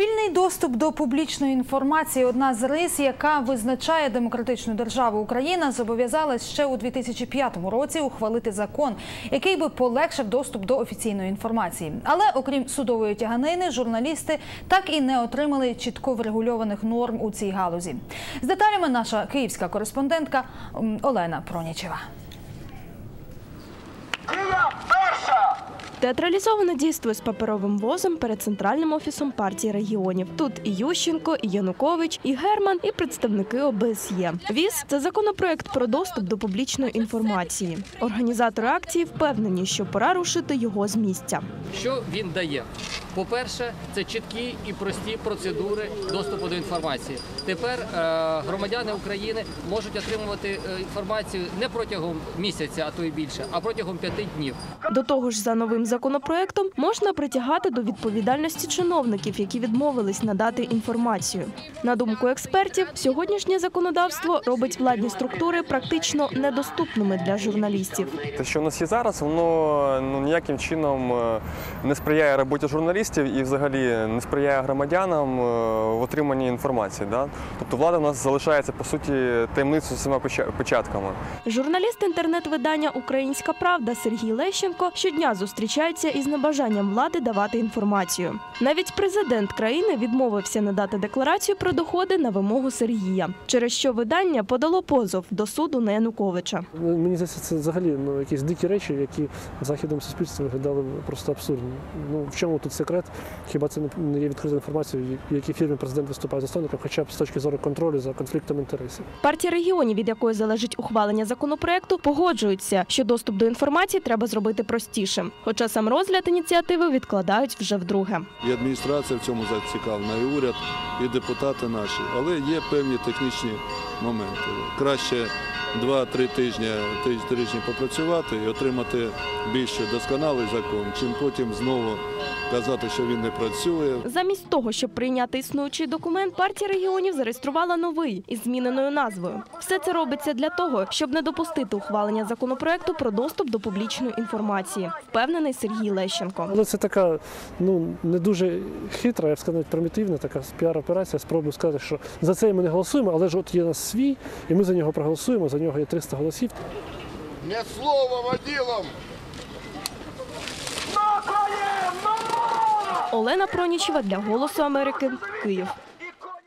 Вільний доступ до публічної інформації одна з рис, яка визначає демократичну державу Україна, зобов'язалась ще у 2005 році ухвалити закон, який би полегшив доступ до офіційної інформації. Але окрім судової тяганини, журналісти так і не отримали чітко врегульованих норм у цій галузі. З деталями наша київська кореспондентка Олена Пронічева. Театралізоване дійство з паперовим возом перед центральним офісом партії регіонів. Тут і Ющенко, і Янукович, і Герман, і представники ОБСЄ. Віз це законопроект про доступ до публічної інформації. Організатори акції впевнені, що пора рушити його з місця. Що він дає? По-перше, це чіткі і прості процедури доступу до інформації. Тепер е, громадяни України можуть отримувати е, інформацію не протягом місяця, а то й більше, а протягом п'яти днів. До того ж, за новим законопроектом можна притягати до відповідальності чиновників, які відмовились надати інформацію. На думку експертів, сьогоднішнє законодавство робить владні структури практично недоступними для журналістів. Те, що у нас є зараз, воно ну ніяким чином е, не сприяє роботі журналістів і взагалі не сприяє громадянам е, в отриманні інформації. Да? Тобто влада у нас залишається по суті таємницею сама початками. Журналіст інтернет-видання Українська Правда Сергій Лещенко щодня зустрічається із небажанням влади давати інформацію. Навіть президент країни відмовився надати декларацію про доходи на вимогу Сергія, через що видання подало позов до суду на Януковича. Ну, Мені здається, це взагалі ну, якісь дикі речі, які в західному суспільстві виглядали просто абсурдно. Ну в чому тут секрет? Хіба це не є відкрита інформація, в якій фірмі президент виступає засновником, хоча б з точки зору контролю за конфліктом інтересів. Партія регіонів, від якої залежить ухвалення законопроекту, погоджуються, що доступ до інформації треба зробити простішим. Хоча сам розгляд ініціативи відкладають вже вдруге. І адміністрація в цьому зацікавлена, і уряд, і депутати наші. Але є певні технічні моменти. Краще 2-3 тижні, тижні попрацювати і отримати більш досконалий закон, чим потім знову казати, що він не працює. Замість того, щоб прийняти існуючий документ, партія регіонів зареєструвала новий із зміненою назвою. Все це робиться для того, щоб не допустити ухвалення законопроекту про доступ до публічної інформації, впевнений Сергій Лещенко. Але це така ну не дуже хитра, я б сказав, примітивна така піар-операція. Спробую сказати, що за це ми не голосуємо, але ж от є нас свій, і ми за нього проголосуємо. За нього є 300 голосів. Не слово воділом! Олена Пронічева для Голосу Америки, Київ.